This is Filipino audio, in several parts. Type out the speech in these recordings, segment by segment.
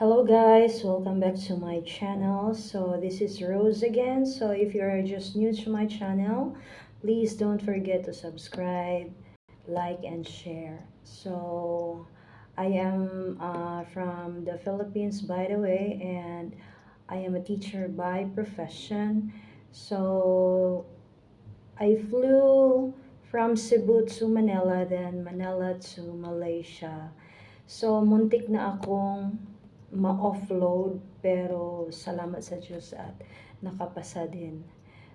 Hello guys, welcome back to my channel. So this is Rose again. So if you're just new to my channel, please don't forget to subscribe, like and share. So I am uh, from the Philippines by the way and I am a teacher by profession. So I flew from Cebu to Manila then Manila to Malaysia. So muntik na akong ma-offload pero salamat sa Diyos at nakapasa din.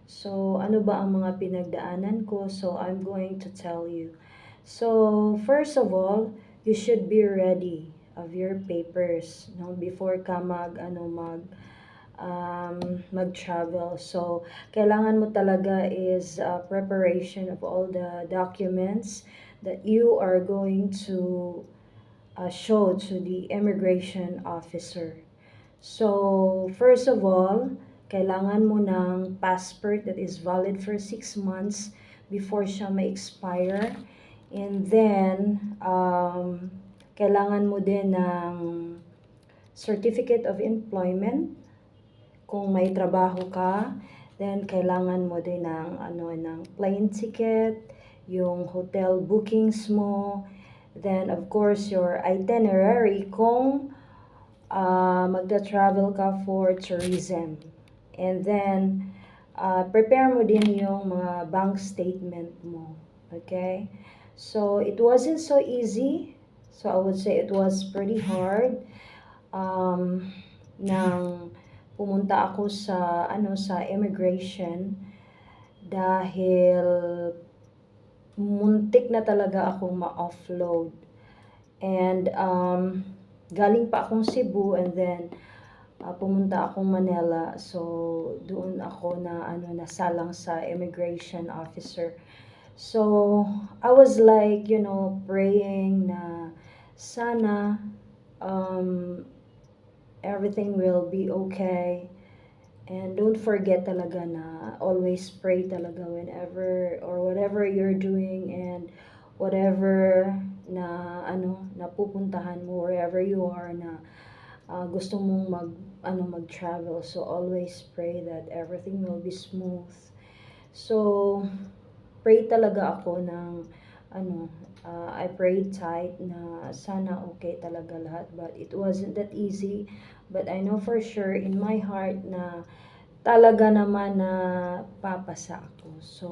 So, ano ba ang mga pinagdaanan ko? So, I'm going to tell you. So, first of all, you should be ready of your papers no before ka mag ano mag um, mag-travel. So, kailangan mo talaga is uh, preparation of all the documents that you are going to uh, show to the immigration officer. So, first of all, kailangan mo ng passport that is valid for 6 months before siya ma-expire. And then, um, kailangan mo din ng certificate of employment kung may trabaho ka. Then, kailangan mo din ng, ano, ng plane ticket, yung hotel bookings mo, Then, of course, your itinerary kung uh, magta-travel ka for tourism. And then, uh, prepare mo din yung mga bank statement mo. Okay? So, it wasn't so easy. So, I would say it was pretty hard. Um, nang pumunta ako sa ano sa immigration dahil muntik na talaga akong ma-offload. And um, galing pa akong Cebu and then uh, pumunta akong Manila. So doon ako na ano nasalang sa immigration officer. So I was like, you know, praying na sana um, everything will be okay. And don't forget talaga na always pray talaga whenever or whatever you're doing and whatever na ano napupuntahan mo wherever you are na uh, gusto mong mag ano mag-travel. So always pray that everything will be smooth. So pray talaga ako ng ano uh, I prayed tight na sana okay talaga lahat but it wasn't that easy. But I know for sure in my heart na talaga naman na papasa ako. So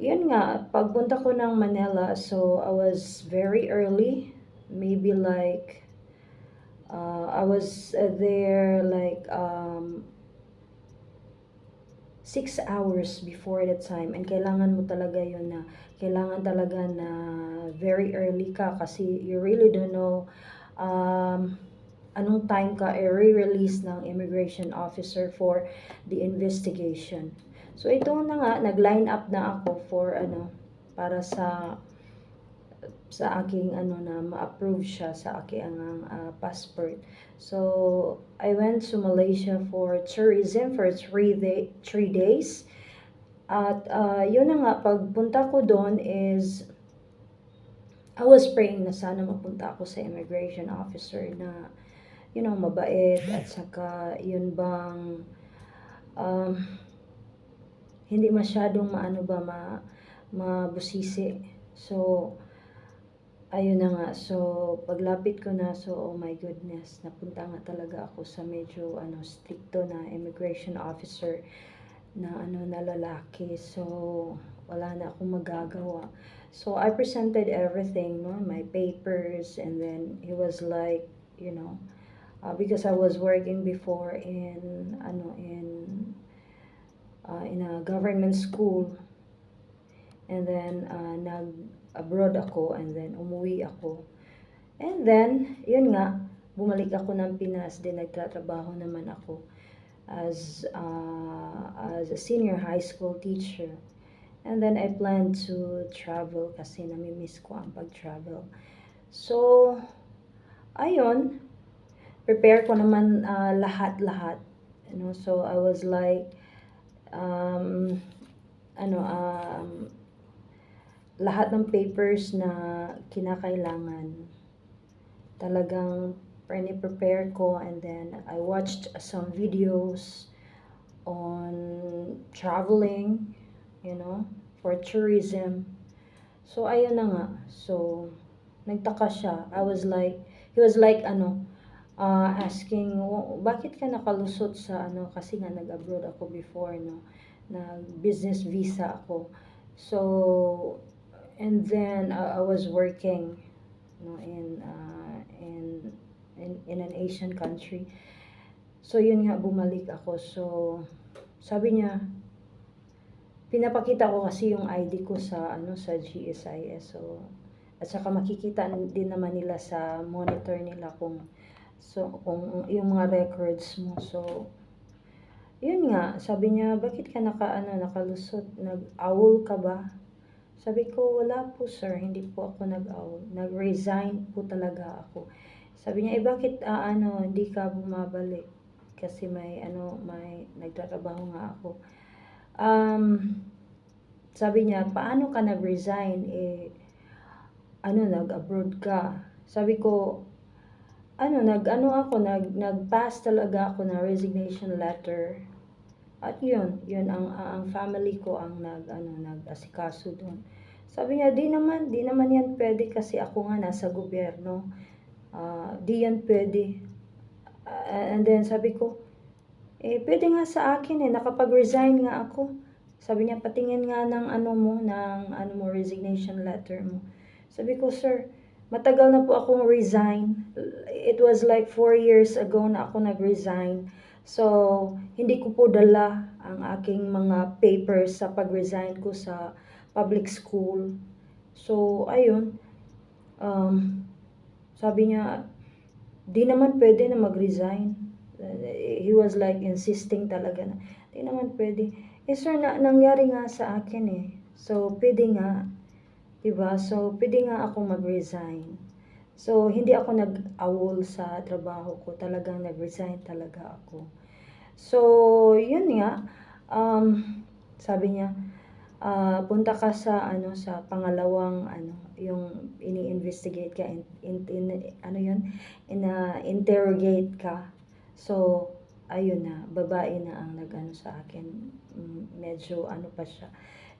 yun nga pagpunta ko ng Manila so I was very early maybe like uh, I was there like um, six hours before the time and kailangan mo talaga yun na kailangan talaga na very early ka kasi you really don't know um, anong time ka i-release ng immigration officer for the investigation. So ito na nga nag-line up na ako for ano para sa sa aking ano na ma-approve siya sa aking uh, passport. So I went to Malaysia for tourism for three day three days. At uh, yun na nga pagpunta ko doon is I was praying na sana mapunta ako sa immigration officer na you know mabait at saka yun bang um, hindi masyadong maano ba ma mabusisi. So ayun na nga. So, paglapit ko na, so, oh my goodness, napunta nga talaga ako sa medyo, ano, stricto na immigration officer na, ano, na lalaki. So, wala na akong magagawa. So, I presented everything, no, my papers, and then he was like, you know, uh, because I was working before in, ano, in, uh, in a government school, and then, uh, nag, abroad ako and then umuwi ako. And then, yun nga, bumalik ako ng Pinas, din nagtatrabaho naman ako as, uh, as a senior high school teacher. And then I plan to travel kasi namimiss ko ang pag-travel. So, ayun, prepare ko naman uh, lahat-lahat. You know, so I was like, um, ano, um, lahat ng papers na kinakailangan talagang prepare ko and then I watched some videos on traveling, you know, for tourism. So, ayun na nga. So, nagtaka siya. I was like, he was like, ano, uh, asking, "Wa- bakit ka nakalusot sa, ano, kasi nga nag-abroad ako before, no, nag-business visa ako. So, and then uh, I was working, no, in, uh, in, in, in an Asian country. So, yun nga, bumalik ako. So, sabi niya, pinapakita ko kasi yung ID ko sa ano sa GSIS so at saka makikita din naman nila sa monitor nila kung so kung yung mga records mo so yun nga sabi niya bakit ka naka ano nakalusot nag-owl ka ba sabi ko wala po sir hindi po ako nag-owl nag-resign po talaga ako sabi niya eh bakit ah, ano hindi ka bumabalik kasi may ano may nagtatrabaho nga ako um, sabi niya, paano ka nag-resign? Eh, ano, nag-abroad ka. Sabi ko, ano, nag-ano ako, nag, nag-pass talaga ako ng resignation letter. At yun, yun ang, ang family ko ang nag, ano, nag-asikaso doon. Sabi niya, di naman, di naman yan pwede kasi ako nga nasa gobyerno. Ah, di yan pwede. Ah, and then sabi ko, eh, pwede nga sa akin eh, nakapag-resign nga ako. Sabi niya, patingin nga ng ano mo, ng ano mo, resignation letter mo. Sabi ko, sir, matagal na po akong resign. It was like four years ago na ako nag-resign. So, hindi ko po dala ang aking mga papers sa pag-resign ko sa public school. So, ayun. Um, sabi niya, di naman pwede na mag-resign. He was like insisting talaga na, di naman pwede. Eh sir, na, nangyari nga sa akin eh. So, pwede nga. Diba? So, pwede nga ako mag-resign. So, hindi ako nag-awol sa trabaho ko. Talagang nag-resign talaga ako. So, yun nga. Um, sabi niya, ah, punta ka sa ano sa pangalawang ano yung ini-investigate ka in, in, in- ano yun? Ina interrogate ka. So ayun na babae na ang nagano sa akin. Mm, medyo ano pa siya.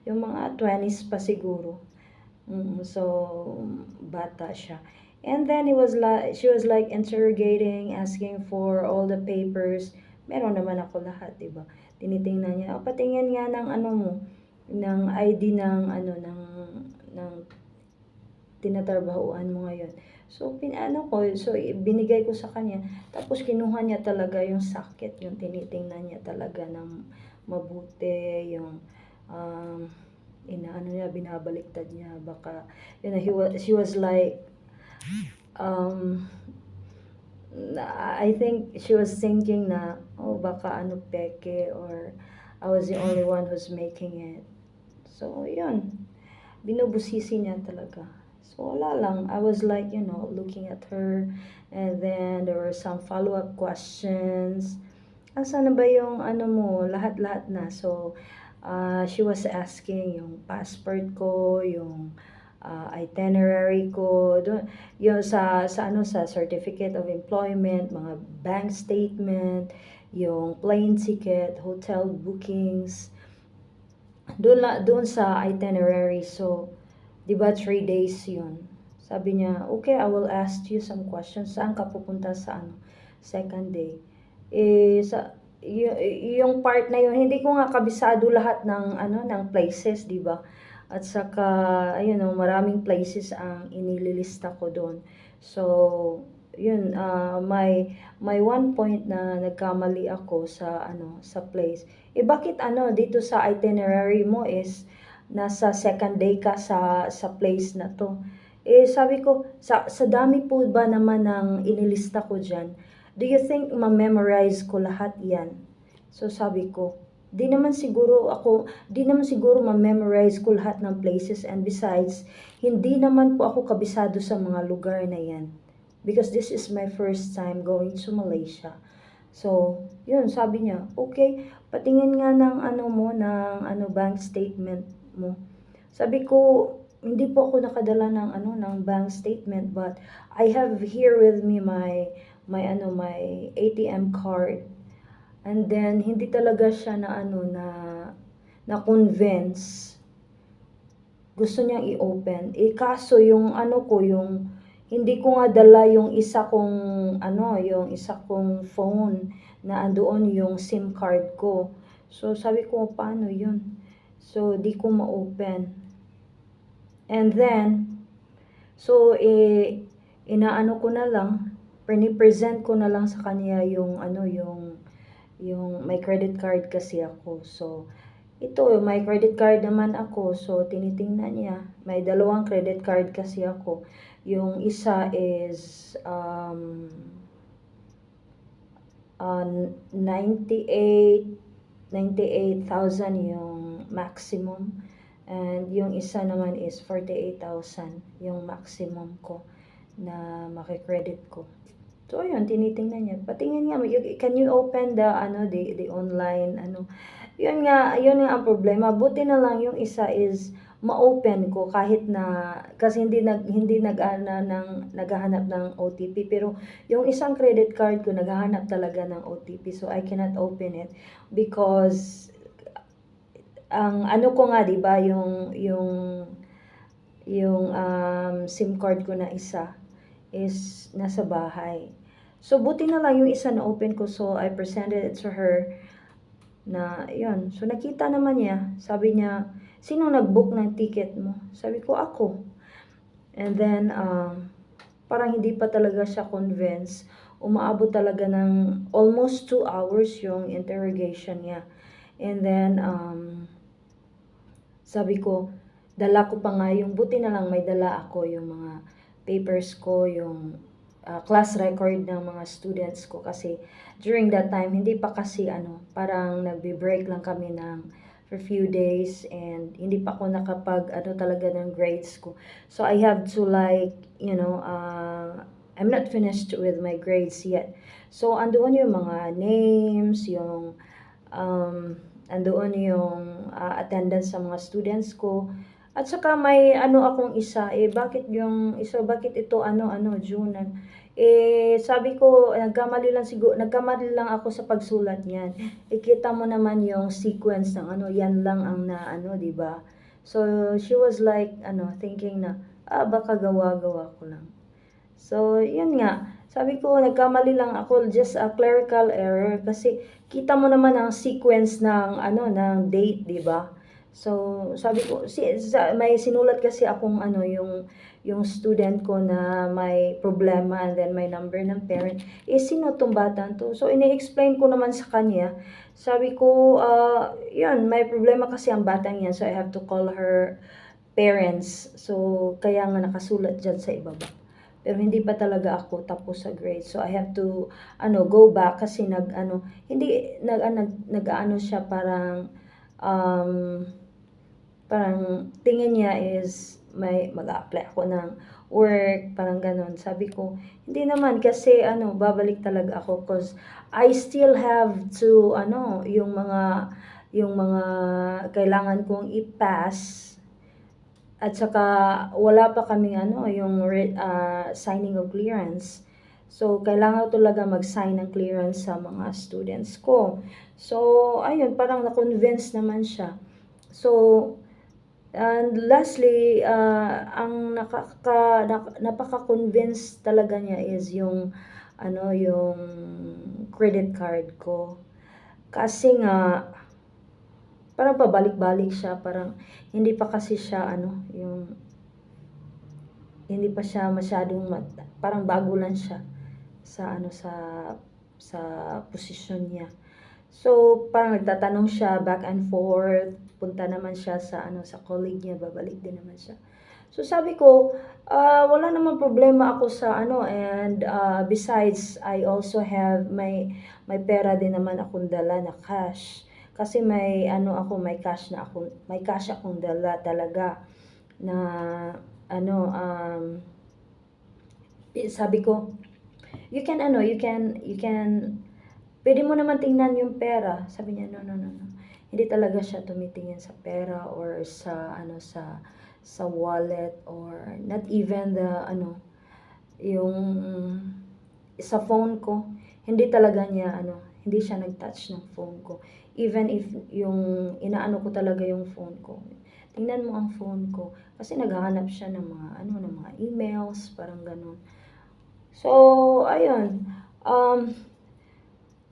Yung mga 20s pa siguro. Mm, so bata siya. And then he was like she was like interrogating asking for all the papers meron naman ako lahat diba tinitingnan niya oh, patingin nga ng ano mo ng ID ng ano ng ng tinatrabahuan mo ngayon. So pinano ko, so binigay ko sa kanya. Tapos kinuha niya talaga yung sakit, yung tinitingnan niya talaga ng mabuti, yung um, inaano niya, binabaliktad niya, baka, you he was, she was like, um, I think she was thinking na, oh, baka ano peke, or I was the only one who's making it. So, yun. Binubusisi niya talaga. So, wala lang. I was like, you know, looking at her. And then, there were some follow-up questions. Asa na ba yung, ano mo, lahat-lahat na. So, uh, she was asking yung passport ko, yung uh, itinerary ko, doon, yung sa, sa, ano, sa certificate of employment, mga bank statement, yung plane ticket, hotel bookings, doon la doon sa itinerary so 'di ba 3 days 'yun. Sabi niya okay I will ask you some questions. Saan ka pupunta sa ano second day? Eh sa yung part na yun hindi ko nga kabisado lahat ng ano ng places 'di ba at saka ayun oh, maraming places ang inililista ko doon. So yun uh, may may one point na nagkamali ako sa ano sa place. Eh bakit ano dito sa itinerary mo is nasa second day ka sa sa place na to? Eh sabi ko sa sa dami po ba naman ng inilista ko diyan do you think ma-memorize ko lahat yan? So sabi ko di naman siguro ako di naman siguro ma-memorize ko lahat ng places and besides hindi naman po ako kabisado sa mga lugar na yan because this is my first time going to Malaysia. So, yun, sabi niya, okay, patingin nga ng ano mo, ng ano bank statement mo. Sabi ko, hindi po ako nakadala ng ano ng bank statement but I have here with me my may ano, may ATM card. And then, hindi talaga siya na ano, na, na convince. Gusto niyang i-open. Eh, kaso yung ano ko, yung, hindi ko nga dala yung isa kong, ano, yung isa kong phone na andoon yung SIM card ko. So, sabi ko, paano yun? So, di ko ma-open. And then, so, eh, inaano ko na lang, present ko na lang sa kanya yung, ano, yung, yung may credit card kasi ako. So, ito, may credit card naman ako. So, tinitingnan niya. May dalawang credit card kasi ako. Yung isa is, um, uh, 98 98,000 yung maximum. And yung isa naman is 48,000 yung maximum ko na makikredit ko. So, ayun, tinitingnan niya. Patingin nga, can you open the, ano, the, the online, ano. Yun nga, yun nga ang problema. Buti na lang yung isa is ma-open ko kahit na, kasi hindi nag, hindi nag, ana, ng, naghahanap ng OTP. Pero yung isang credit card ko, naghahanap talaga ng OTP. So, I cannot open it because ang ano ko nga 'di ba yung yung yung um, SIM card ko na isa is nasa bahay. So buti na lang yung isa na open ko so I presented it to her na yun. So nakita naman niya, sabi niya, sino nag-book ng ticket mo? Sabi ko ako. And then um, parang hindi pa talaga siya convinced. Umaabot talaga ng almost 2 hours yung interrogation niya. And then um, sabi ko, dala ko pa nga yung, buti na lang may dala ako yung mga papers ko, yung uh, class record ng mga students ko kasi during that time, hindi pa kasi ano, parang nagbe-break lang kami ng for few days and hindi pa ako nakapag ano talaga ng grades ko. So I have to like, you know, uh, I'm not finished with my grades yet. So andoon yung mga names, yung um, andoon yung uh, attendance sa mga students ko. At saka may ano akong isa, eh bakit yung isa, bakit ito ano ano June? Eh sabi ko, nagkamali lang siguro, nagkamali lang ako sa pagsulat niyan. Ikita mo naman yung sequence ng ano, yan lang ang na ano, 'di ba? So she was like ano, thinking na ah baka gawa-gawa ko lang. So, yun nga. Sabi ko, nagkamali lang ako, just a clerical error kasi kita mo naman ang sequence ng ano ng date, 'di ba? So, sabi ko, si, sa, may sinulat kasi akong ano yung yung student ko na may problema and then may number ng parent. Eh, sino tong bata to? So, ini-explain ko naman sa kanya. Sabi ko, uh, yun, may problema kasi ang batang yan. So, I have to call her parents. So, kaya nga nakasulat dyan sa ibaba pero hindi pa talaga ako tapos sa grade. So I have to ano go back kasi nag ano hindi nag nag, nag ano siya parang um, parang tingin niya is may mag-apply ako ng work, parang ganon. Sabi ko, hindi naman kasi ano, babalik talaga ako cause I still have to ano, yung mga yung mga kailangan kong i-pass at saka wala pa kaming ano, yung uh, signing of clearance. So, kailangan talaga mag-sign ng clearance sa mga students ko. So, ayun, parang na-convince naman siya. So, and lastly, uh, ang nakaka, na, napaka-convince talaga niya is yung, ano, yung credit card ko. Kasi nga, parang pabalik-balik siya, parang hindi pa kasi siya ano, yung hindi pa siya masyadong mat, parang bago lang siya sa ano sa sa posisyon niya. So, parang nagtatanong siya back and forth, punta naman siya sa ano sa colleague niya, babalik din naman siya. So sabi ko, uh, wala namang problema ako sa ano and uh, besides I also have my may pera din naman akong dala na cash. Kasi may ano ako, may cash na ako, may cash akong dala talaga na ano um sabi ko you can ano, you can you can pwede mo naman tingnan yung pera. Sabi niya, no, no, no, no. Hindi talaga siya tumitingin sa pera or sa ano sa sa wallet or not even the ano yung sa phone ko, hindi talaga niya ano, hindi siya nag-touch ng phone ko. Even if yung inaano ko talaga yung phone ko. Tingnan mo ang phone ko kasi naghahanap siya ng mga ano ng mga emails, parang ganun. So, ayun. Um,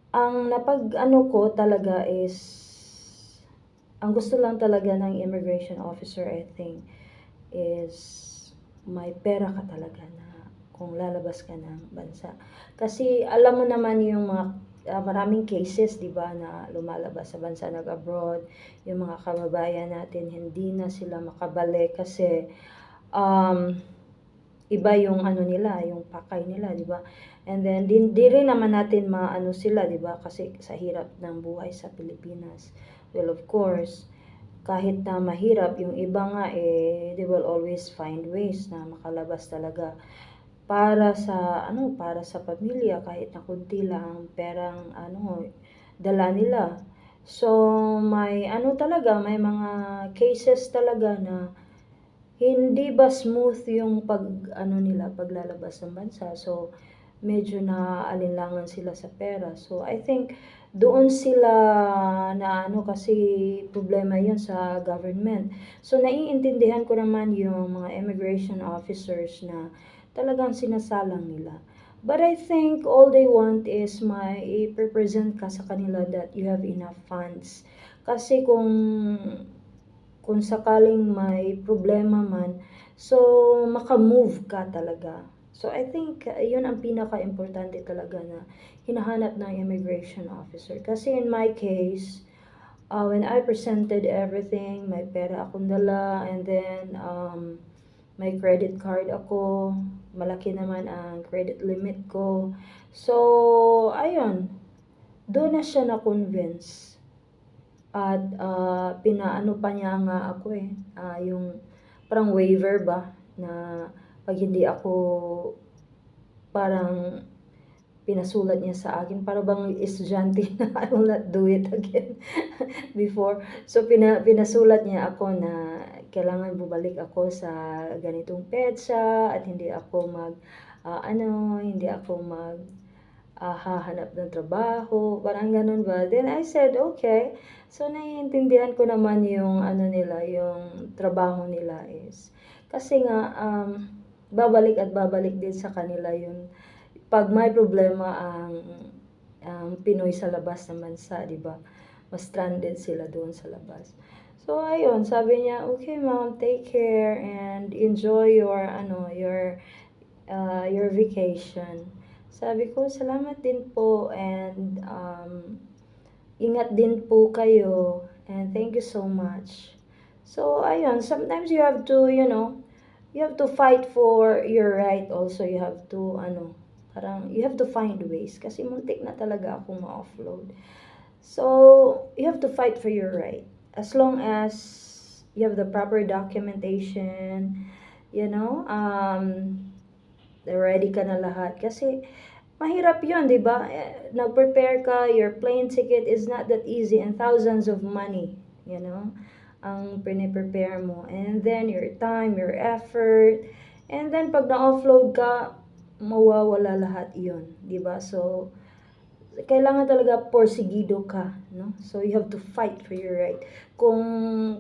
ang napag ano ko talaga is ang gusto lang talaga ng immigration officer I think is may pera ka talaga na kung lalabas ka ng bansa. Kasi alam mo naman yung mga ah, maraming cases, 'di ba, na lumalabas sa bansa nag-abroad, yung mga kababayan natin hindi na sila makabalik kasi um, iba yung ano nila, yung pakay nila, 'di ba? And then di, di rin naman natin maano sila, 'di ba? Kasi sa hirap ng buhay sa Pilipinas. Well, of course, kahit na mahirap, yung iba nga eh they will always find ways na makalabas talaga para sa ano, para sa pamilya kahit na kunti lang ang perang ano dala nila. So may ano talaga, may mga cases talaga na hindi ba smooth yung pag ano nila paglalabas ng bansa. So medyo naaalinlangan sila sa pera. So I think doon sila na ano kasi problema yun sa government. So naiintindihan ko naman yung mga immigration officers na talagang sinasalang nila. But I think all they want is may i-represent ka sa kanila that you have enough funds. Kasi kung kung sakaling may problema man, so makamove ka talaga. So I think uh, yun ang pinaka-importante talaga na hinahanap ng immigration officer. Kasi in my case, uh, when I presented everything, may pera akong dala, and then um, may credit card ako, malaki naman ang credit limit ko. So, ayun, doon na siya na-convince. At uh, pinaano pa niya nga ako eh, uh, yung parang waiver ba, na pag hindi ako parang pinasulat niya sa akin para bang estudyante na I will not do it again before. So pina, pinasulat niya ako na kailangan bumalik ako sa ganitong petsa at hindi ako mag uh, ano, hindi ako mag uh, hahanap ng trabaho, parang ganun ba. Then I said, okay. So naiintindihan ko naman yung ano nila, yung trabaho nila is kasi nga um, babalik at babalik din sa kanila yung pag may problema ang ang Pinoy sa labas ng bansa, 'di ba? Mas stranded sila doon sa labas. So ayun, sabi niya, "Okay, ma'am, take care and enjoy your ano, your uh, your vacation." Sabi ko, "Salamat din po and um, ingat din po kayo and thank you so much." So ayun, sometimes you have to, you know, you have to fight for your right also. You have to ano, Parang, you have to find ways. Kasi muntik na talaga akong ma-offload. So, you have to fight for your right. As long as you have the proper documentation, you know, um, ready ka na lahat. Kasi, mahirap yun, di ba? Eh, Nag-prepare ka, your plane ticket is not that easy and thousands of money, you know, ang prepare mo. And then, your time, your effort, and then, pag na-offload ka, mawawala lahat iyon, di ba? So, kailangan talaga porsigido ka, no? So, you have to fight for your right. Kung,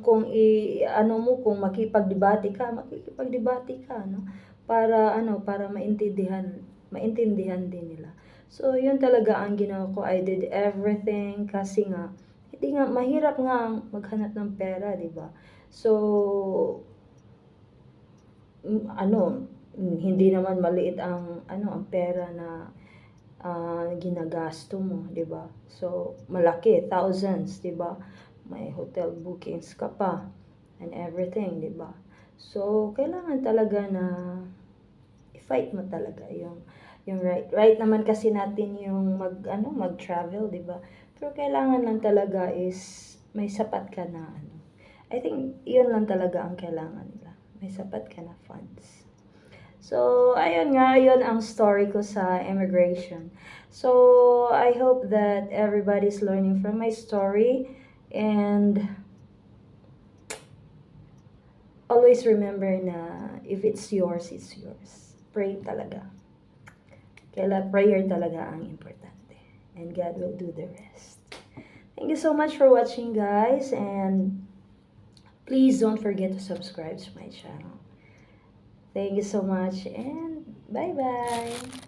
kung i, ano mo, kung makipagdebate ka, makikipagdebate ka, no? Para, ano, para maintindihan, maintindihan din nila. So, yun talaga ang ginawa ko. I did everything kasi nga, hindi nga, mahirap nga maghanap ng pera, di ba? So, ano, hindi naman maliit ang ano ang pera na uh, ginagasto mo, 'di ba? So malaki, thousands, 'di ba? May hotel bookings ka pa and everything, 'di ba? So kailangan talaga na i-fight mo talaga yung yung right. Right naman kasi natin yung mag ano, mag-travel, 'di ba? Pero kailangan lang talaga is may sapat ka na ano. I think 'yun lang talaga ang kailangan nila. May sapat ka na funds. So, ayun nga, yun ang story ko sa immigration. So, I hope that everybody's learning from my story and always remember na if it's yours, it's yours. Pray talaga. Kaya prayer talaga ang importante. And God will do the rest. Thank you so much for watching guys and please don't forget to subscribe to my channel. Thank you so much and bye-bye.